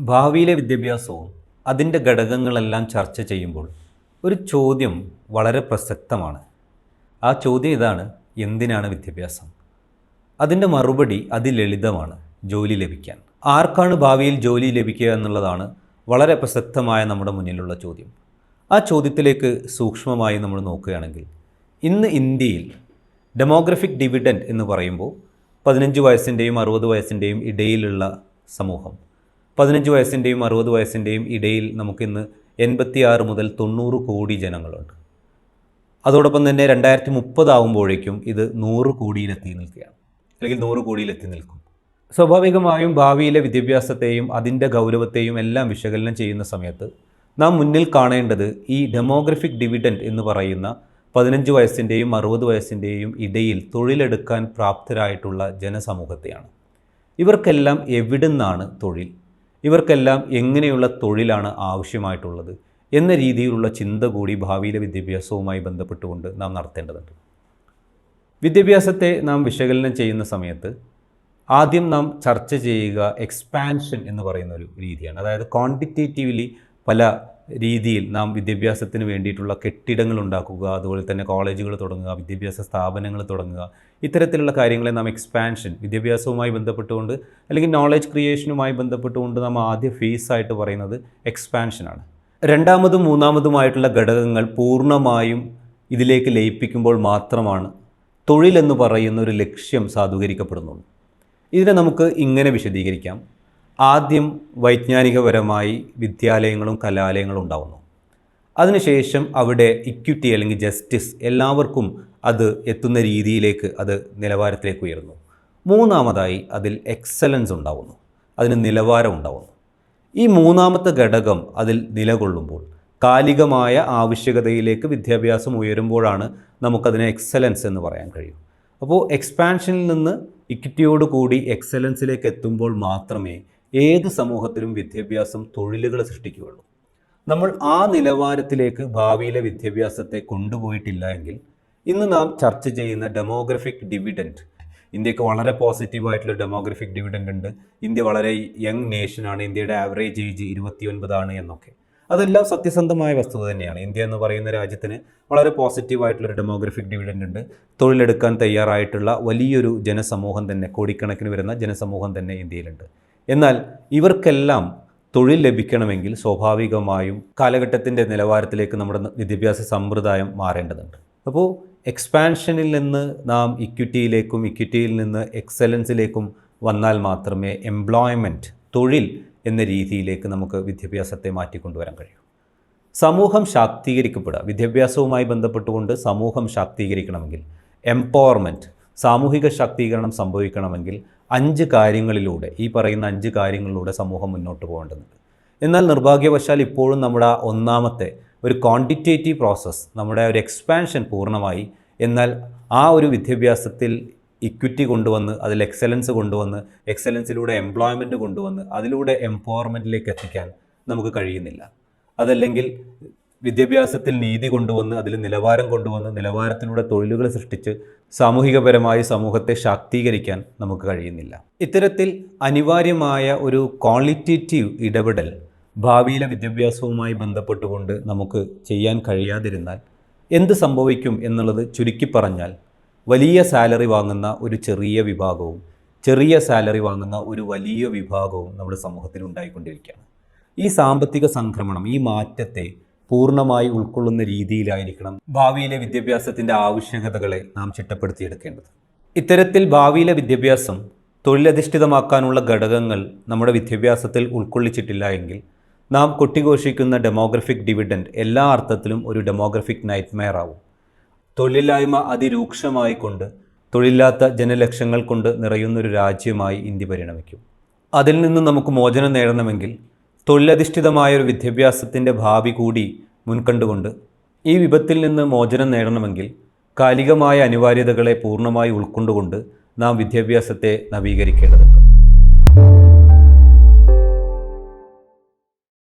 ഭാവിയിലെ വിദ്യാഭ്യാസവും അതിന്റെ ഘടകങ്ങളെല്ലാം ചർച്ച ചെയ്യുമ്പോൾ ഒരു ചോദ്യം വളരെ പ്രസക്തമാണ്. ആ ചോദ്യം ഇതാണ് എന്തിനാണ് വിദ്യാഭ്യാസം? അതിന്റെ മറുപടി അതിലളിതമാണ് ജോലി ലഭിക്കാൻ. ആർക്കാണ് ഭാവിയിൽ ജോലി ലഭിക്കുക എന്നുള്ളതാണ് വളരെ പ്രസക്തമായ നമ്മുടെ മുന്നിലുള്ള ചോദ്യം. ആ ചോദ്യത്തിലേക്ക് സൂക്ഷ്മമായി നമ്മൾ നോക്കുകയാണെങ്കിൽ ഇന്ന് ഇന്ത്യയിൽ ഡെമോഗ്രഫിക് ഡിവിഡൻഡ് എന്ന് പറയുമ്പോൾ പതിനഞ്ച് വയസ്സിന്റെയും അറുപത് വയസ്സിന്റെയും ഇടയിലുള്ള സമൂഹം. പതിനഞ്ച് വയസ്സിന്റെയും അറുപത് വയസ്സിന്റെയും ഇടയിൽ നമുക്കിന്ന് എൺപത്തിയാറ് മുതൽ തൊണ്ണൂറ് കോടി ജനങ്ങളുണ്ട്. അതോടൊപ്പം തന്നെ രണ്ടായിരത്തി മുപ്പതാകുമ്പോഴേക്കും ഇത് നൂറ് കോടിയിലെത്തി നിൽക്കുകയാണ്. അല്ലെങ്കിൽ നൂറ് കോടിയിലെത്തി നിൽക്കും. സ്വാഭാവികമായും ഭാവിയിലെ വിദ്യാഭ്യാസത്തെയും അതിന്റെ ഗൗരവത്തെയും എല്ലാം വിശകലനം ചെയ്യുന്ന സമയത്ത് നാം മുന്നിൽ കാണേണ്ടത് ഈ ഡെമോഗ്രഫിക് ഡിവിഡൻഡ് എന്ന് പറയുന്ന പതിനഞ്ച് വയസ്സിന്റെയും അറുപത് വയസ്സിന്റെയും ഇടയിൽ തൊഴിലെടുക്കാൻ പ്രാപ്തരായിട്ടുള്ള ജനസമൂഹത്തെയാണ്. ഇവർക്കെല്ലാം എവിടുന്നാണ് തൊഴിൽ? ഇവർക്കെല്ലാം എങ്ങനെയുള്ള തൊഴിലാണ് ആവശ്യമായിട്ടുള്ളത് എന്ന രീതിയിലുള്ള ചിന്ത കൂടി ഭാവിയിലെ വിദ്യാഭ്യാസവുമായി ബന്ധപ്പെട്ടുകൊണ്ട് നാം നടത്തേണ്ടതുണ്ട്. വിദ്യാഭ്യാസത്തെ നാം വിശകലനം ചെയ്യുന്ന സമയത്ത് ആദ്യം നാം ചർച്ച ചെയ്യുക എക്സ്പാൻഷൻ എന്ന് പറയുന്ന ഒരു രീതിയാണ്. അതായത് ക്വാണ്ടിറ്റേറ്റീവ്ലി പല രീതിയിൽ നാം വിദ്യാഭ്യാസത്തിന് വേണ്ടിയിട്ടുള്ള കെട്ടിടങ്ങൾ ഉണ്ടാക്കുക അതുപോലെ തന്നെ കോളേജുകൾ തുടങ്ങുക വിദ്യാഭ്യാസ സ്ഥാപനങ്ങൾ തുടങ്ങുക. ഇത്തരത്തിലുള്ള കാര്യങ്ങളെ നാം എക്സ്പാൻഷൻ വിദ്യാഭ്യാസവുമായി ബന്ധപ്പെട്ടുകൊണ്ട് അല്ലെങ്കിൽ നോളജ് ക്രിയേഷനുമായി ബന്ധപ്പെട്ടുകൊണ്ട് നാം ആദ്യ ഫേസ് ആയിട്ട് പറയുന്നത് എക്സ്പാൻഷനാണ് രണ്ടാമതും മൂന്നാമതുമായിട്ടുള്ള ഘടകങ്ങൾ പൂർണമായും ഇതിലേക്ക് ലയിപ്പിക്കുമ്പോൾ മാത്രമാണ് തൊഴിലെന്ന് പറയുന്ന ഒരു ലക്ഷ്യം സാധൂകരിക്കപ്പെടുന്നുള്ളൂ. ഇതിനെ നമുക്ക് ഇങ്ങനെ വിശദീകരിക്കാം. ആദ്യം വൈജ്ഞാനികപരമായി വിദ്യാലയങ്ങളും കലാലയങ്ങളും ഉണ്ടാവുന്നു. അതിനുശേഷം അവിടെ ഇക്വിറ്റി അല്ലെങ്കിൽ ജസ്റ്റിസ് എല്ലാവർക്കും അത് എത്തുന്ന രീതിയിലേക്ക് അത് നിലവാരത്തിലേക്ക് ഉയരുന്നു. മൂന്നാമതായി അതിൽ എക്സലൻസ് ഉണ്ടാവുന്നു. അതിന് നിലവാരം ഉണ്ടാവുന്നു. ഈ മൂന്നാമത്തെ ഘടകം അതിൽ നിലകൊള്ളുമ്പോൾ കാലികമായ ആവശ്യകതയിലേക്ക് വിദ്യാഭ്യാസം ഉയരുമ്പോഴാണ് നമുക്കതിനെ എക്സലൻസ് എന്ന് പറയാൻ കഴിയും. അപ്പോൾ എക്സ്പാൻഷനിൽ നിന്ന് ഇക്വിറ്റിയോട് കൂടി എക്സലൻസിലേക്ക് എത്തുമ്പോൾ മാത്രമേ ഏത് സമൂഹത്തിലും വിദ്യാഭ്യാസം തൊഴിലുകൾ സൃഷ്ടിക്കുകയുള്ളൂ. നമ്മൾ ആ നിലവാരത്തിലേക്ക് ഭാവിയിലെ വിദ്യാഭ്യാസത്തെ കൊണ്ടുപോയിട്ടില്ല എങ്കിൽ ഇന്ന് നാം ചർച്ച ചെയ്യുന്ന ഡെമോഗ്രഫിക് ഡിവിഡന്റ് ഇന്ത്യയ്ക്ക് വളരെ പോസിറ്റീവായിട്ടുള്ള ഡെമോഗ്രഫിക് ഡിവിഡന്റ് ഉണ്ട്. ഇന്ത്യ വളരെ യങ് നേഷനാണ് ഇന്ത്യയുടെ ആവറേജ് ഏജ് ഇരുപത്തിയൊൻപതാണ് എന്നൊക്കെ. അതെല്ലാം സത്യസന്ധമായ വസ്തുത തന്നെയാണ്. ഇന്ത്യ എന്ന് പറയുന്ന രാജ്യത്തിന് വളരെ പോസിറ്റീവായിട്ടുള്ളൊരു ഡെമോഗ്രഫിക് ഡിവിഡന്റ് ഉണ്ട്. തൊഴിലെടുക്കാൻ തയ്യാറായിട്ടുള്ള വലിയൊരു ജനസമൂഹം തന്നെ കോടിക്കണക്കിന് വരുന്ന ജനസമൂഹം തന്നെ ഇന്ത്യയിലുണ്ട്. എന്നാൽ ഇവർക്കെല്ലാം തൊഴിൽ ലഭിക്കണമെങ്കിൽ സ്വാഭാവികമായും കാലഘട്ടത്തിന്റെ നിലവാരത്തിലേക്ക് നമ്മുടെ വിദ്യാഭ്യാസ സമ്പ്രദായം മാറേണ്ടതുണ്ട്. അപ്പോൾ എക്സ്പാൻഷനിൽ നിന്ന് നാം ഇക്വിറ്റിയിലേക്കും ഇക്വിറ്റിയിൽ നിന്ന് എക്സലൻസിലേക്കും വന്നാൽ മാത്രമേ എംപ്ലോയ്മെന്റ് തൊഴിൽ എന്ന രീതിയിലേക്ക് നമുക്ക് വിദ്യാഭ്യാസത്തെ മാറ്റിക്കൊണ്ടുവരാൻ കഴിയൂ. സമൂഹം ശാക്തീകരിക്കപ്പെടുക. വിദ്യാഭ്യാസവുമായി ബന്ധപ്പെട്ടുകൊണ്ട് സമൂഹം ശാക്തീകരിക്കണമെങ്കിൽ എംപവർമെന്റ് സാമൂഹിക ശാക്തീകരണം സംഭവിക്കണമെങ്കിൽ അഞ്ച് കാര്യങ്ങളിലൂടെ ഈ പറയുന്ന അഞ്ച് കാര്യങ്ങളിലൂടെ സമൂഹം മുന്നോട്ട് പോകേണ്ടതുണ്ട്. എന്നാൽ നിർഭാഗ്യവശാൽ ഇപ്പോഴും നമ്മുടെ ഒന്നാമത്തെ ഒരു ക്വാണ്ടിറ്റേറ്റീവ് പ്രോസസ്സ് നമ്മുടെ ഒരു എക്സ്പാൻഷൻ പൂർണമായി. എന്നാൽ ആ ഒരു വിദ്യാഭ്യാസത്തിൽ ഇക്വിറ്റി കൊണ്ടുവന്ന് അതിൽ എക്സലൻസ് കൊണ്ടുവന്ന് എക്സലൻസിലൂടെ എംപ്ലോയ്മെന്റ് കൊണ്ടുവന്ന് അതിലൂടെ എംപവർമെന്റിലേക്ക് എത്തിക്കാൻ നമുക്ക് കഴിയുന്നില്ല. അതല്ലെങ്കിൽ വിദ്യാഭ്യാസത്തിൽ നീതി കൊണ്ടുവന്ന് അതിൽ നിലവാരം കൊണ്ടുവന്ന് നിലവാരത്തിലൂടെ തൊഴിലുകൾ സൃഷ്ടിച്ച് സാമൂഹികപരമായി സമൂഹത്തെ ശാക്തീകരിക്കാൻ നമുക്ക് കഴിയുന്നില്ല. ഇത്തരത്തിൽ അനിവാര്യമായ ഒരു ക്വാളിറ്റേറ്റീവ് ഇടപെടൽ ഭാവിയിലെ വിദ്യാഭ്യാസവുമായി ബന്ധപ്പെട്ടുകൊണ്ട് നമുക്ക് ചെയ്യാൻ കഴിയാതിരുന്നാൽ എന്ത് സംഭവിക്കും എന്നുള്ളത് ചുരുക്കി പറഞ്ഞാൽ വലിയ സാലറി വാങ്ങുന്ന ഒരു ചെറിയ വിഭാഗവും ചെറിയ സാലറി വാങ്ങുന്ന ഒരു വലിയ വിഭാഗവും നമ്മുടെ സമൂഹത്തിൽ ഉണ്ടായിക്കൊണ്ടിരിക്കുകയാണ്. ഈ സാമ്പത്തിക സംക്രമണം ഈ മാറ്റത്തെ പൂർണമായി ഉൾക്കൊള്ളുന്ന രീതിയിലായിരിക്കണം ഭാവിയിലെ വിദ്യാഭ്യാസത്തിന്റെ ആവശ്യകതകളെ നാം ചിട്ടപ്പെടുത്തിയെടുക്കേണ്ടത്. ഇത്തരത്തിൽ ഭാവിയിലെ വിദ്യാഭ്യാസം തൊഴിലധിഷ്ഠിതമാക്കാനുള്ള ഘടകങ്ങൾ നമ്മുടെ വിദ്യാഭ്യാസത്തിൽ ഉൾക്കൊള്ളിച്ചിട്ടില്ല എങ്കിൽ നാം കൊട്ടിഘോഷിക്കുന്ന ഡെമോഗ്രഫിക് ഡിവിഡൻഡ് എല്ലാ അർത്ഥത്തിലും ഒരു ഡെമോഗ്രഫിക് നൈറ്റ്മെയർ ആവും. തൊഴിലില്ലായ്മ അതിരൂക്ഷമായിക്കൊണ്ട് തൊഴിലില്ലാത്ത ജനലക്ഷങ്ങൾ കൊണ്ട് നിറയുന്നൊരു രാജ്യമായി ഇന്ത്യ പരിണമിക്കും. അതിൽ നിന്ന് നമുക്ക് മോചനം നേടണമെങ്കിൽ തൊഴിലധിഷ്ഠിതമായ ഒരു വിദ്യാഭ്യാസത്തിന്റെ ഭാവി കൂടി മുൻകണ്ടുകൊണ്ട് ഈ വിപത്തിൽ നിന്ന് മോചനം നേടണമെങ്കിൽ കാലികമായ അനിവാര്യതകളെ പൂർണമായി ഉൾക്കൊണ്ടുകൊണ്ട് നാം വിദ്യാഭ്യാസത്തെ നവീകരിക്കേണ്ടതുണ്ട്.